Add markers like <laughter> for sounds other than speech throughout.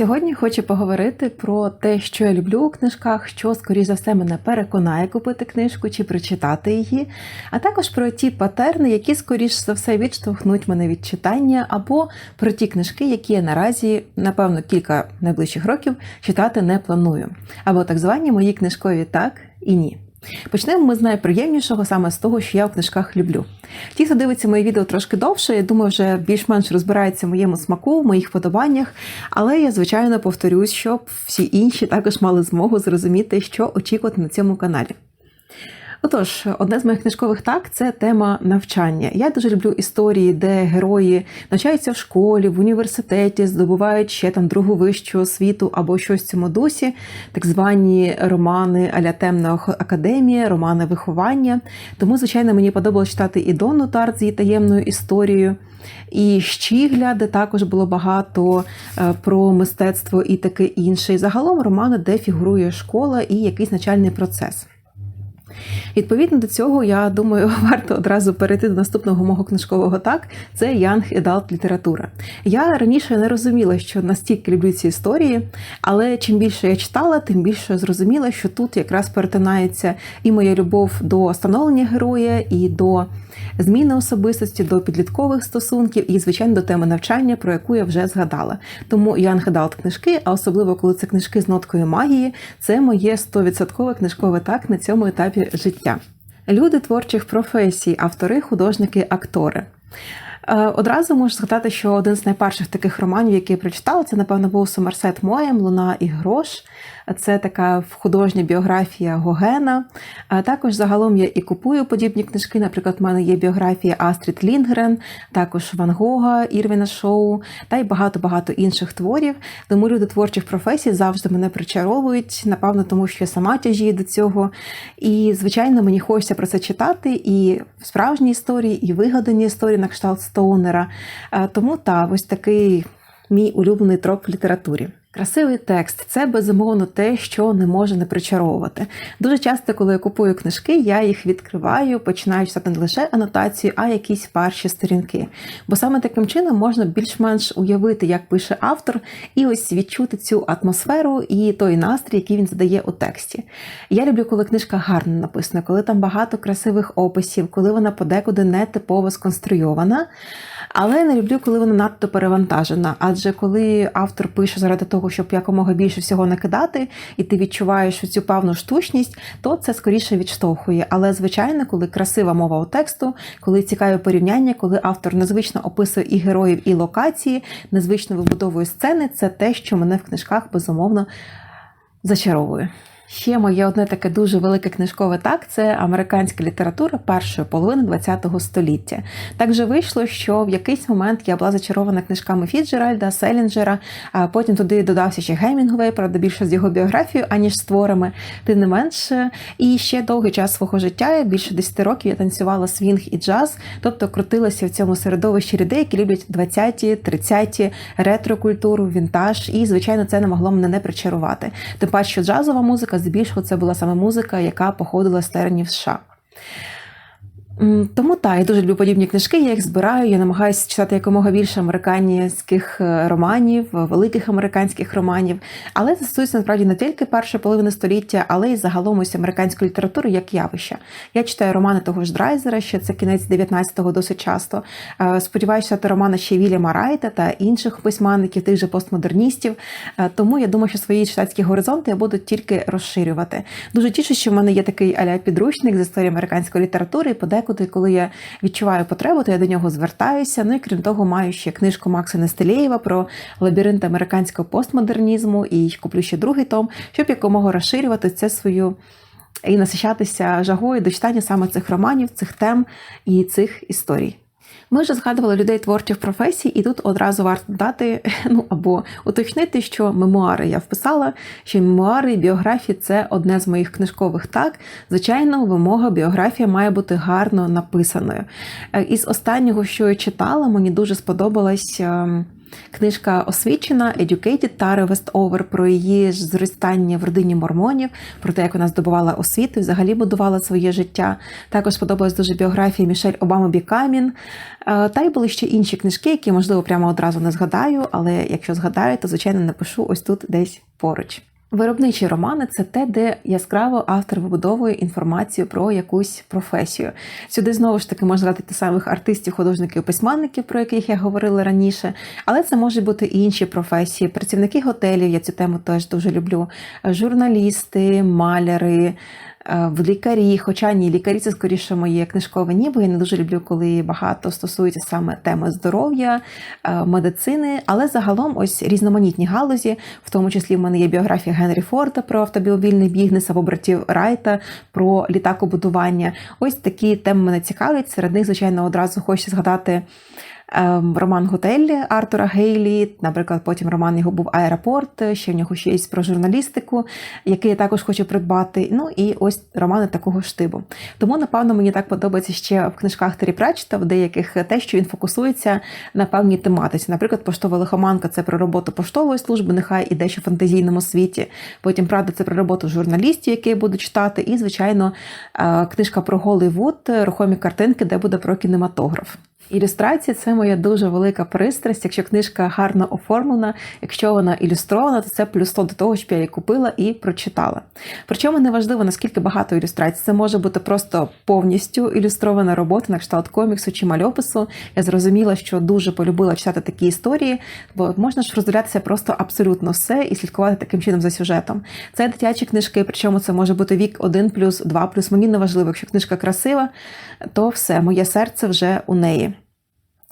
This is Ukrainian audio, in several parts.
Сьогодні хочу поговорити про те, що я люблю у книжках, що, скоріш за все, мене переконає купити книжку чи прочитати її, а також про ті патерни, які, скоріш за все, відштовхнуть мене від читання, або про ті книжки, які я наразі, напевно, кілька найближчих років читати не планую, або так звані мої книжкові так і ні. Почнемо ми з найприємнішого саме з того, що я в книжках люблю. Ті, хто дивиться мої відео трошки довше, я думаю, вже більш-менш розбирається в моєму смаку, в моїх вподобаннях, але я, звичайно, повторюсь, щоб всі інші також мали змогу зрозуміти, що очікувати на цьому каналі. Отож, одне з моїх книжкових так це тема навчання. Я дуже люблю історії, де герої навчаються в школі, в університеті, здобувають ще там другу вищу освіту або щось в цьому дусі, так звані романи аля темна академія, романи виховання. Тому, звичайно, мені подобалось читати і Донну Тарт з її таємною історією. І Щігля, де також було багато е, про мистецтво і таке інше. І загалом романи, де фігурує школа і якийсь навчальний процес. Відповідно до цього, я думаю, <laughs> варто одразу перейти до наступного мого книжкового так. Це Young Adult література. Я раніше не розуміла, що настільки люблю ці історії, але чим більше я читала, тим більше зрозуміла, що тут якраз перетинається і моя любов до становлення героя, і до зміни особистості, до підліткових стосунків, і, звичайно, до теми навчання, про яку я вже згадала. Тому Young Adult книжки, а особливо коли це книжки з ноткою магії, це моє 100% книжкове так на цьому етапі життя. Люди творчих професій, автори, художники, актори. Е, Одразу можу згадати, що один з найперших таких романів, який я прочитала, це, напевно, був Сомерсет Моєм, Луна і Грош. Це така художня біографія Гогена. А також загалом я і купую подібні книжки. Наприклад, в мене є біографія Астрід Лінгрен, також Ван Гога, Ірвіна Шоу та й багато-багато інших творів. Тому люди творчих професій завжди мене причаровують, напевно, тому що я сама тяжію до цього. І, звичайно, мені хочеться про це читати і справжні історії, і вигадані історії на кшталт Стоунера. Тому та ось такий мій улюблений троп в літературі. Красивий текст це безумовно те, що не може не причаровувати. Дуже часто, коли я купую книжки, я їх відкриваю, починаю читати не лише анотацію, а якісь перші сторінки. Бо саме таким чином можна більш-менш уявити, як пише автор, і ось відчути цю атмосферу і той настрій, який він задає у тексті. Я люблю, коли книжка гарно написана, коли там багато красивих описів, коли вона подекуди не типово сконструйована. Але не люблю, коли вона надто перевантажена. Адже коли автор пише заради того, щоб якомога більше всього накидати, і ти відчуваєш цю певну штучність, то це скоріше відштовхує. Але, звичайно, коли красива мова у тексту, коли цікаве порівняння, коли автор незвично описує і героїв, і локації, незвично вибудовує сцени, це те, що мене в книжках безумовно зачаровує. Ще моє одне таке дуже велике книжкове так це американська література першої половини ХХ століття. Так же вийшло, що в якийсь момент я була зачарована книжками Фіджеральда, Селінджера, а потім туди додався ще Гемінгвей, правда, більше з його біографією, аніж з творами. Тим не менше, і ще довгий час свого життя, більше 10 років, я танцювала свінг і джаз, тобто крутилася в цьому середовищі людей, які люблять 20-ті, 30-ті, ретро-культуру, вінтаж, і, звичайно, це не могло мене не причарувати. Тим паче, що джазова музика здебільшого це була саме музика, яка походила з теренів США. Тому так, я дуже люблю подібні книжки, я їх збираю, я намагаюся читати якомога більше американських е, романів, великих американських романів. Але це стосується насправді не тільки першої половини століття, але й загалом ось американської літератури як явища. Я читаю романи того ж Драйзера, ще це кінець 19-го досить часто. Е, сподіваюся, читати романи ще Вільяма Райта та інших письменників, тих же постмодерністів. Е, тому я думаю, що свої читацькі горизонти я буду тільки розширювати. Дуже тішу, що в мене є такий аля підручник з історії американської літератури і подекуди подекуди, коли я відчуваю потребу, то я до нього звертаюся. Ну і крім того, маю ще книжку Макса Нестелєєва про лабіринт американського постмодернізму і куплю ще другий том, щоб якомога розширювати це свою. І насичатися жагою до читання саме цих романів, цих тем і цих історій. Ми вже згадували людей творчих професій, і тут одразу варто дати, <laughs> ну або уточнити, що мемуари я вписала, що мемуари і біографії це одне з моїх книжкових так. Звичайно, вимога біографія має бути гарно написаною. Із останнього, що я читала, мені дуже сподобалась. Книжка освічена Educated Тари Вестовер про її зростання в родині мормонів, про те, як вона здобувала освіту, і взагалі будувала своє життя. Також подобалась дуже біографія Мішель Обама Бікамін. Е, Та й були ще інші книжки, які, можливо, прямо одразу не згадаю, але якщо згадаю, то звичайно напишу ось тут десь поруч. Виробничі романи це те, де яскраво автор вибудовує інформацію про якусь професію. Сюди знову ж таки можна згадати самих артистів, художників, письменників, про яких я говорила раніше, але це можуть бути і інші професії, працівники готелів. Я цю тему теж дуже люблю. Журналісти, маляри. Е, В лікарі, хоча ні, лікарі це скоріше моє книжкове ніби. Я не дуже люблю, коли багато стосується саме теми здоров'я, е, медицини, але загалом ось різноманітні галузі, в тому числі в мене є біографія Генрі Форда про автомобільний бізнес або братів Райта про літакобудування. Ось такі теми мене цікавлять. Серед них, звичайно, одразу хочеться згадати. Ем, Роман Готель Артура Гейлі, наприклад, потім роман його був Аеропорт, ще в нього ще є про журналістику, який я також хочу придбати. Ну і ось романи такого штибу. Тому, напевно, мені так подобається ще в книжках Террі Претчета, в деяких те, що він фокусується на певній тематиці. Наприклад, поштова лихоманка це про роботу поштової служби, нехай і дещо в фантазійному світі. Потім правда, це про роботу журналістів, які я буду читати. І, звичайно, е, книжка про Голливуд, рухомі картинки, де буде про кінематограф. Ілюстрації це моя дуже велика пристрасть. Якщо книжка гарно оформлена, якщо вона ілюстрована, то це плюс 100 до того, щоб я її купила і прочитала. Причому не важливо, наскільки багато ілюстрацій. Це може бути просто повністю ілюстрована робота на кшталт коміксу чи мальопису. Я зрозуміла, що дуже полюбила читати такі історії, бо можна ж розділятися просто абсолютно все і слідкувати таким чином за сюжетом. Це дитячі книжки, причому це може бути вік 1 плюс 2 плюс. Мені не важливо, якщо книжка красива, то все, моє серце вже у неї.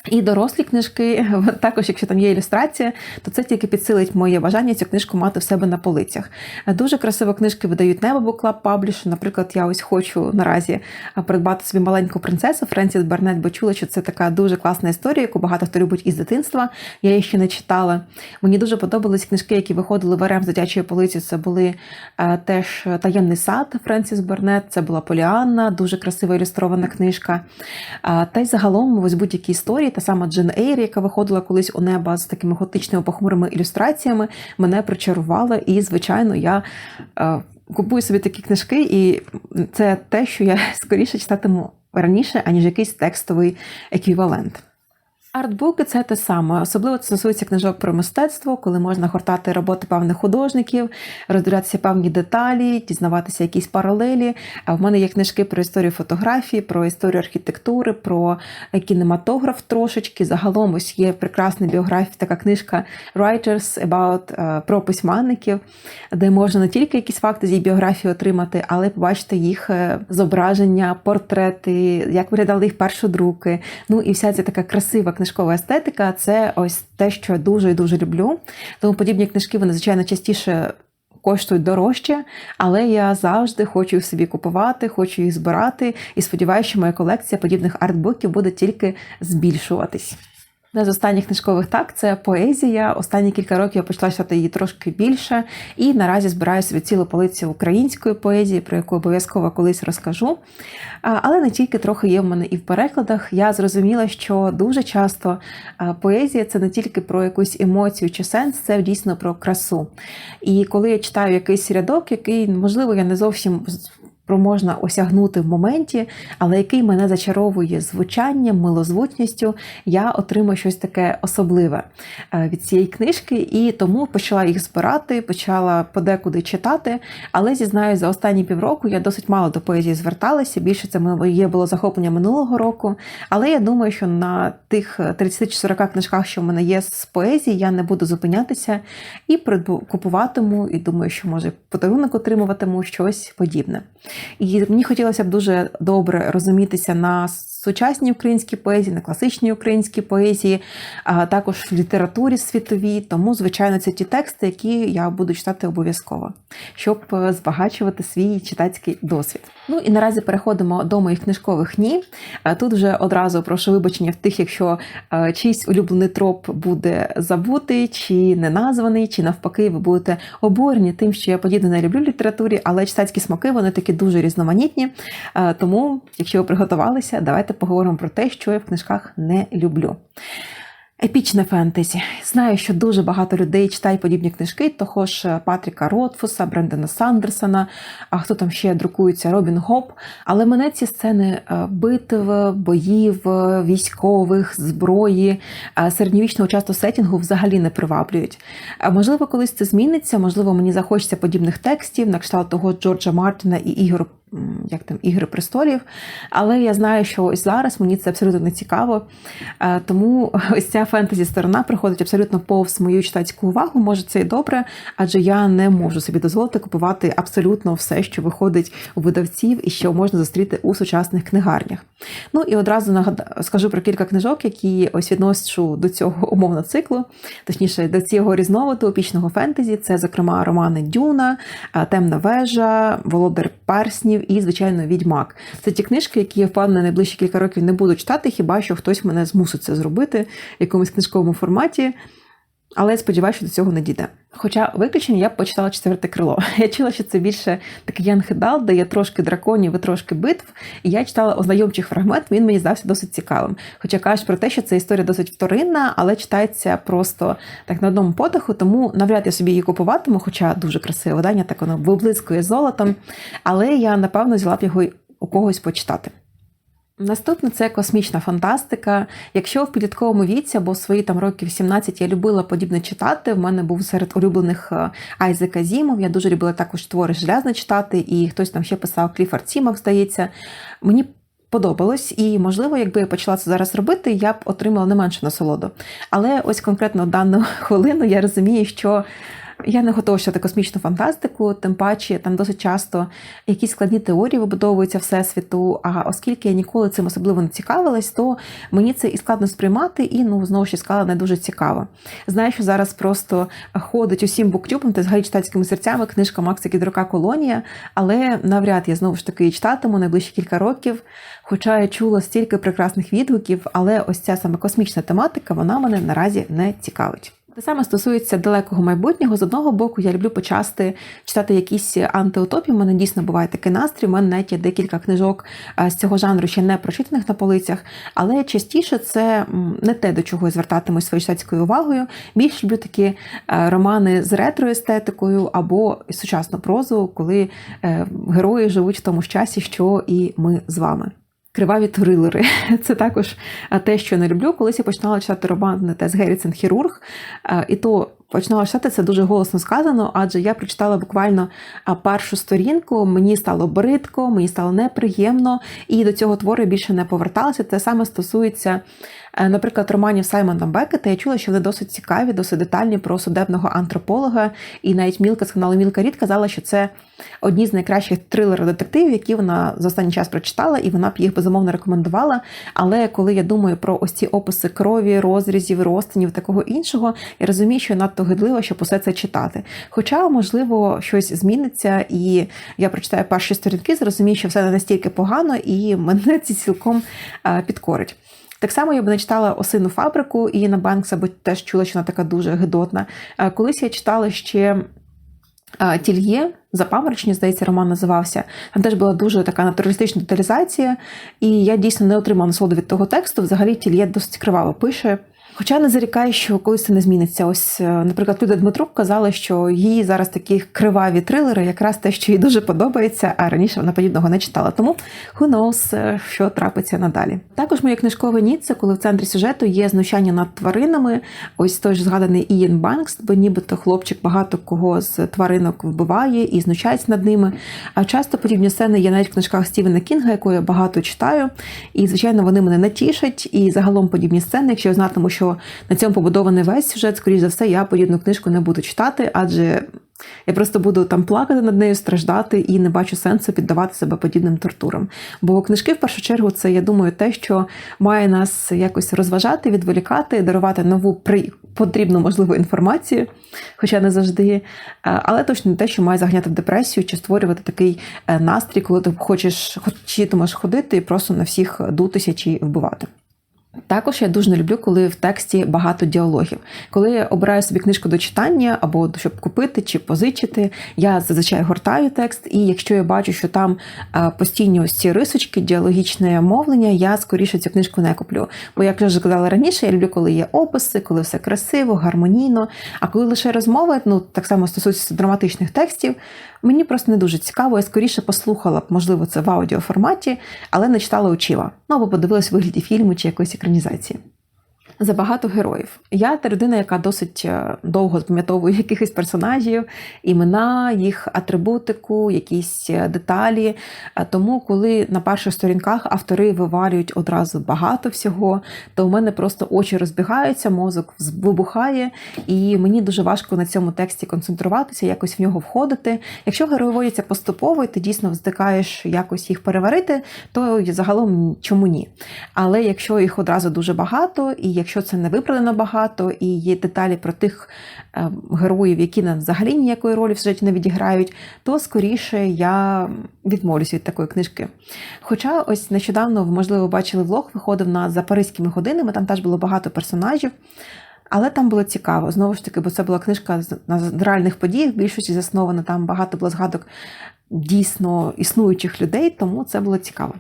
І дорослі книжки, <laughs> також, якщо там є ілюстрація, то це тільки підсилить моє бажання цю книжку мати в себе на полицях. Дуже красиво книжки видають Небо Club Publisher. Наприклад, я ось хочу наразі придбати собі маленьку принцесу Френсіс Бернет, бо чула, що це така дуже класна історія, яку багато хто любить із дитинства. Я її ще не читала. Мені дуже подобались книжки, які виходили в РМ з дитячої полиці. Це були теж таємний сад Френсіс Бернет, це була Поліанна, дуже красива ілюстрована книжка. Та й загалом ось будь-які історії. Та сама Джен Ейр, яка виходила колись у неба з такими готичними похмурими ілюстраціями, мене причарувала. І, звичайно, я е, купую собі такі книжки, і це те, що я <laughs> скоріше читатиму раніше, аніж якийсь текстовий еквівалент. Артбуки це те саме, особливо це стосується книжок про мистецтво, коли можна гортати роботи певних художників, роздивлятися певні деталі, дізнаватися якісь паралелі. А в мене є книжки про історію фотографії, про історію архітектури, про кінематограф трошечки. Загалом ось є прекрасна біографія, така книжка Writers about е, про письменників, де можна не тільки якісь факти з її біографії отримати, але побачити їх е, зображення, портрети, як виглядали їх першодруки. Ну і вся ця така красива книжкова естетика це ось те, що дуже і дуже люблю. Тому подібні книжки вони, звичайно, частіше. Коштують дорожче, але я завжди хочу їх собі купувати, хочу їх збирати і сподіваюся, що моя колекція подібних артбуків буде тільки збільшуватись. Одне з останніх книжкових так це поезія. Останні кілька років я почала читати її трошки більше, і наразі збираю собі цілу полицю української поезії, про яку обов'язково колись розкажу. Але не тільки трохи є в мене і в перекладах. Я зрозуміла, що дуже часто поезія це не тільки про якусь емоцію чи сенс, це дійсно про красу. І коли я читаю якийсь рядок, який, можливо, я не зовсім про можна осягнути в моменті, але який мене зачаровує звучанням, милозвучністю, я отримую щось таке особливе е, від цієї книжки, і тому почала їх збирати, почала подекуди читати. Але зізнаюсь, за останні півроку я досить мало до поезії зверталася. Більше це моє було захоплення минулого року. Але я думаю, що на тих 30 чи 40 книжках, що в мене є з поезії, я не буду зупинятися і купуватиму, і думаю, що може подарунок отримуватиму щось подібне. І мені хотілося б дуже добре розумітися на сучасній українській поезії, на класичній українській поезії, а також в літературі світовій. Тому, звичайно, це ті тексти, які я буду читати обов'язково, щоб збагачувати свій читацький досвід. Ну і наразі переходимо до моїх книжкових ні. Тут вже одразу прошу вибачення в тих, якщо чийсь улюблений троп буде забутий, чи не названий, чи навпаки, ви будете обурені тим, що я подібне не люблю в літературі, але читацькі смаки вони такі дуже різноманітні. Тому, якщо ви приготувалися, давайте поговоримо про те, що я в книжках не люблю. Епічне фентезі. Знаю, що дуже багато людей читають подібні книжки, того ж Патріка Ротфуса, Брендона Сандерсона, а хто там ще друкується, Робін Гоп. Але мене ці сцени е, битв, боїв, е, військових, зброї, е, середньовічного часто сетінгу взагалі не приваблюють. Можливо, колись це зміниться, можливо, мені захочеться подібних текстів, на кшталт того Джорджа Мартіна і Ігор як там Ігри престолів. Але я знаю, що ось зараз мені це абсолютно не цікаво. Е, Тому <laughs> ось ця фентезі сторона приходить абсолютно повз мою читацьку увагу. Може, це і добре, адже я не можу собі дозволити купувати абсолютно все, що виходить у видавців і що можна зустріти у сучасних книгарнях. Ну і одразу нагад... скажу про кілька книжок, які ось відношу до цього <laughs> умовно циклу, точніше, до цього різновиду епічного фентезі. Це, зокрема, романи Дюна, Темна вежа, Володар Перснів і, звичайно, Відьмак. Це ті книжки, які я впевнена найближчі кілька років не буду читати, хіба що хтось мене змусить це зробити в якомусь книжковому форматі. Але я сподіваюся, що до цього не дійде. Хоча виключення я почитала четверте крило. <laughs> Я чула, що це більше такий Янхедал, де є трошки драконів і трошки битв. І я читала ознайомчих фрагмент, він мені здався досить цікавим. Хоча кажуть про те, що це історія досить вторинна, але читається просто так на одному подиху, тому навряд я собі її купуватиму, хоча дуже красиве видання, так воно виблискує золотом. Але я напевно взяла б його у когось почитати. Наступне це космічна фантастика. Якщо в підлітковому віці або свої там років 17 я любила подібне читати, в мене був серед улюблених е, Айзек Азімов, я дуже любила також твори железне читати, і хтось там ще писав Кліфорд Сімак, здається. Мені подобалось, і, можливо, якби я почала це зараз робити, я б отримала не менше насолоду. Але ось конкретно дану <laughs> хвилину я розумію, що. Я не готова читати космічну фантастику, тим паче там досить часто якісь складні теорії вибудовуються всесвіту. А оскільки я ніколи цим особливо не цікавилась, то мені це і складно сприймати, і ну знову ж сказала, не дуже цікаво. Знаю, що зараз просто ходить усім буктюбом та взагалі читацькими серцями книжка Макса Кідрока Колонія, але навряд я знову ж таки читатиму найближчі кілька років. Хоча я чула стільки прекрасних відгуків, але ось ця саме космічна тематика вона мене наразі не цікавить. Те саме стосується далекого майбутнього. З одного боку, я люблю почасти читати якісь антиутопії. У мене дійсно буває такий настрій. У мене навіть є декілька книжок з цього жанру ще не прочитаних на полицях, але частіше це не те, до чого я звертатимусь своєю читацькою увагою. Більш люблю такі романи з ретроестетикою або сучасну прозу, коли герої живуть в тому ж часі, що і ми з вами. Криваві трилери. <laughs> Це також те, що я не люблю. Колись я починала читати роман Тес Геріцен Хірург, і то починала читати це дуже голосно сказано, адже я прочитала буквально першу сторінку, мені стало бридко, мені стало неприємно, і до цього твору більше не поверталася. Те саме стосується, наприклад, романів Саймона Бекета. Я чула, що вони досить цікаві, досить детальні про судебного антрополога. І навіть Мілка з каналу Мілка Рід казала, що це одні з найкращих трилер-детективів, які вона за останній час прочитала, і вона б їх безумовно рекомендувала. Але коли я думаю про ось ці описи крові, розрізів, розтинів, такого іншого, я розумію, що надто гидливо, щоб усе це читати. Хоча, можливо, щось зміниться, і я прочитаю перші сторінки, зрозумію, що все не настільки погано, і мене це цілком підкорить. Так само я б не читала осину фабрику і на Банкса, бо теж чула, що вона така дуже гидотна. Колись я читала ще Тільє, запаморочні, здається, роман називався. Там теж була дуже така натуралістична деталізація, і я дійсно не отримала насолоду від того тексту. Взагалі Тільє досить криваво пише. Хоча не зарікаю, що колись це не зміниться. Ось, наприклад, Люда Дмитрук казала, що їй зараз такі криваві трилери, якраз те, що їй дуже подобається, а раніше вона подібного не читала. Тому who knows, що трапиться надалі. Також моє книжкове ні, коли в центрі сюжету є знущання над тваринами. Ось той ж згаданий Ієн Банкс, бо нібито хлопчик багато кого з тваринок вбиває і знущається над ними. А часто подібні сцени є навіть в книжках Стівена Кінга, яку я багато читаю. І, звичайно, вони мене не тішать. І загалом подібні сцени, якщо я знатиму, що на цьому побудований весь сюжет, скоріш за все, я подібну книжку не буду читати, адже я просто буду там плакати над нею, страждати і не бачу сенсу піддавати себе подібним тортурам. Бо книжки, в першу чергу, це, я думаю, те, що має нас якось розважати, відволікати, дарувати нову при... потрібну, можливо, інформацію, хоча не завжди, але точно не те, що має загняти в депресію чи створювати такий настрій, коли ти хочеш, чи ти можеш ходити і просто на всіх дутися чи вбивати. Також я дуже не люблю, коли в тексті багато діалогів. Коли я обираю собі книжку до читання або щоб купити чи позичити, я зазвичай гортаю текст, і якщо я бачу, що там е, постійні ось ці рисочки, діалогічне мовлення, я скоріше цю книжку не куплю. Бо як я вже казала раніше, я люблю, коли є описи, коли все красиво, гармонійно. А коли лише розмови, ну так само стосується драматичних текстів, мені просто не дуже цікаво. Я скоріше послухала б, можливо, це в аудіоформаті, але не читала очима. Ну або подивилась вигляді фільму чи якоїсь екранізації. Забагато героїв. Я та людина, яка досить е, довго запам'ятовує <laughs> якихось персонажів, імена, їх атрибутику, якісь е, деталі. Тому, коли на перших сторінках автори вивалюють одразу багато всього, то у мене просто очі розбігаються, мозок вибухає, і мені дуже важко на цьому тексті концентруватися, якось в нього входити. Якщо герої вводяться поступово, і ти дійсно вздикаєш якось їх переварити, то загалом чому ні? Але якщо їх одразу дуже багато, і якщо це не виправдано багато, і є деталі про тих е, героїв, які нам взагалі ніякої ролі в сюжеті не відіграють, то скоріше я відмовлюся від такої книжки. Хоча ось нещодавно, можливо, бачили влог, виходив на за паризькими годинами, там теж було багато персонажів. Але там було цікаво, знову ж таки, бо це була книжка на реальних подіях, більшості заснована, там багато було згадок дійсно існуючих людей, тому це було цікаво.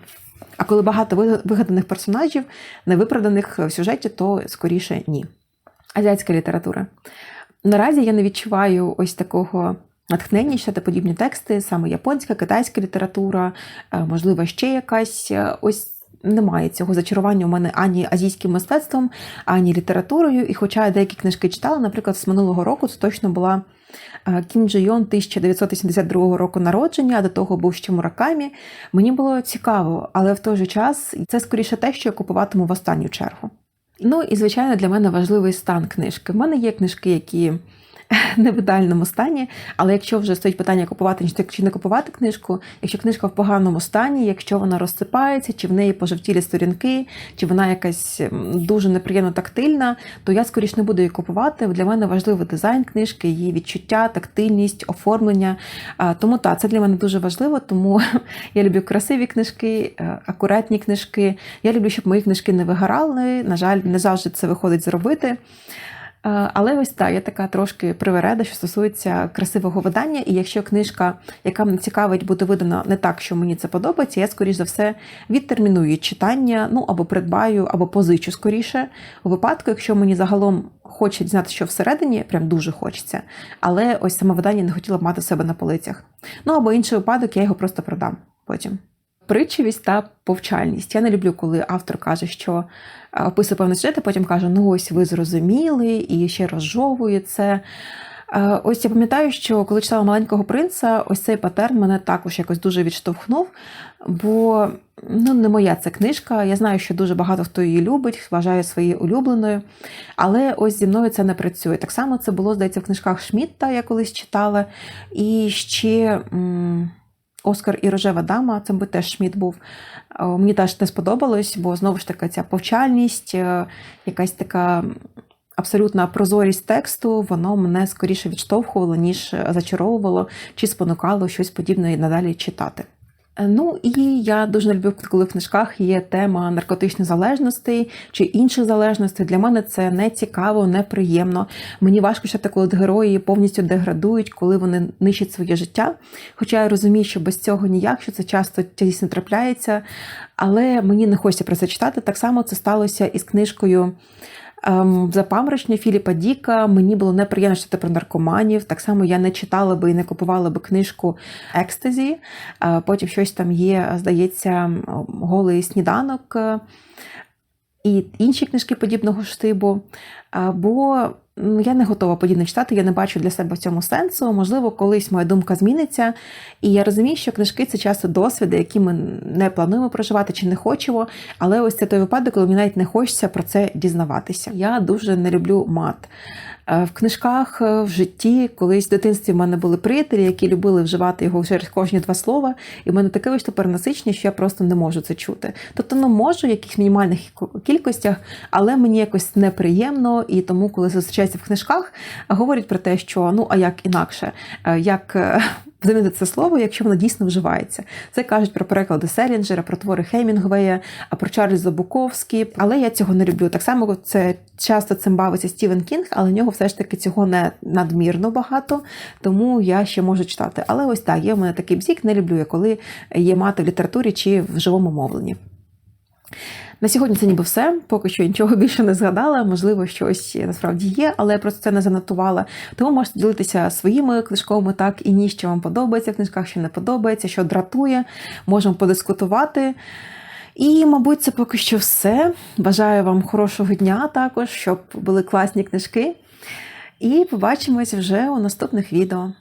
А коли багато вигаданих персонажів, невиправданих в сюжеті, то скоріше ні. Азіатська література. Наразі я не відчуваю ось такого натхнення читати подібні тексти, саме японська, китайська література, можливо, ще якась ось. Немає цього зачарування у мене ані азійським мистецтвом, ані літературою. І хоча я деякі книжки читала, наприклад, з минулого року це точно була Кім Джо Йон 1982 року народження, а до того був ще Муракамі. Мені було цікаво, але в той же час це скоріше те, що я купуватиму в останню чергу. Ну і, звичайно, для мене важливий стан книжки. В мене є книжки, які <laughs> не в ідеальному стані. Але якщо вже стоїть питання купувати чи не купувати книжку, якщо книжка в поганому стані, якщо вона розсипається, чи в неї пожовтілі сторінки, чи вона якась дуже неприємно тактильна, то я скоріш не буду її купувати. Для мене важливий дизайн книжки, її відчуття, тактильність, оформлення. Тому так, це для мене дуже важливо, тому <laughs> я люблю красиві книжки, е, акуратні книжки. Я люблю, щоб мої книжки не вигорали. На жаль, не завжди це виходить зробити. Е, але ось так, я така трошки привереда, що стосується красивого видання. І якщо книжка, яка мене цікавить, буде видана не так, що мені це подобається, я, скоріш за все, відтерміную читання, ну або придбаю, або позичу скоріше. У випадку, якщо мені загалом хочуть знати, що всередині, прям дуже хочеться. Але ось саме видання не хотіла б мати себе на полицях. Ну або інший випадок, я його просто продам потім притчивість та повчальність. Я не люблю, коли автор каже, що е, описує певний сюжет, а потім каже, ну ось ви зрозуміли, і ще розжовує це. Е, ось я пам'ятаю, що коли читала маленького принца, ось цей патерн мене також якось дуже відштовхнув, бо ну, не моя ця книжка. Я знаю, що дуже багато хто її любить, вважає своєю улюбленою. Але ось зі мною це не працює. Так само це було, здається, в книжках Шмітта, я колись читала. І ще. Оскар і рожева дама, це би теж Шміт був. Е, мені теж не сподобалось, бо знову ж таки ця повчальність, е, якась така абсолютна прозорість тексту, воно мене скоріше відштовхувало, ніж зачаровувало чи спонукало щось подібне і надалі читати. Ну і я дуже люблю, коли в книжках є тема наркотичних залежностей чи інших залежностей. Для мене це не цікаво, неприємно. Мені важко читати, коли герої повністю деградують, коли вони нищать своє життя. Хоча я розумію, що без цього ніяк, що це часто дійсно трапляється, але мені не хочеться про це читати. Так само це сталося із книжкою. Ем, запаморочення Філіпа Діка мені було неприємно читати про наркоманів. Так само я не читала би і не купувала би книжку Екстазі. Е, потім щось там є, здається, голий сніданок і інші книжки подібного штибу. Бо я не готова подібне читати, я не бачу для себе в цьому сенсу. Можливо, колись моя думка зміниться. І я розумію, що книжки це часто досвіди, які ми не плануємо проживати чи не хочемо. Але ось це той випадок, коли мені навіть не хочеться про це дізнаватися. Я дуже не люблю мат. Е, в книжках е, в житті, колись в дитинстві в мене були приятелі, які любили вживати його через кожні два слова, і в мене таке вийшло перенасичення, що я просто не можу це чути. Тобто, ну можу в якихось мінімальних кількостях, але мені якось неприємно, і тому, коли зустрічається в книжках, говорять про те, що ну а як інакше, е, як замінити це слово, якщо воно дійсно вживається. Це кажуть про переклади Селінджера, про твори Хемінгвея, про Чарльза Буковські. Але я цього не люблю. Так само це часто цим бавиться Стівен Кінг, але в нього все ж таки цього не надмірно багато, тому я ще можу читати. Але ось так, є в мене такий бзік, не люблю я, коли є мати в літературі чи в живому мовленні. На сьогодні це ніби все. Поки що нічого <laughs> більше не згадала. Можливо, щось насправді є, але я просто це не занотувала. Тому можете ділитися своїми книжковими так і ні, що вам подобається в книжках, що не подобається, що дратує. Можемо подискутувати. І, мабуть, це поки що все. Бажаю вам хорошого дня також, щоб були класні книжки. І побачимось вже у наступних відео.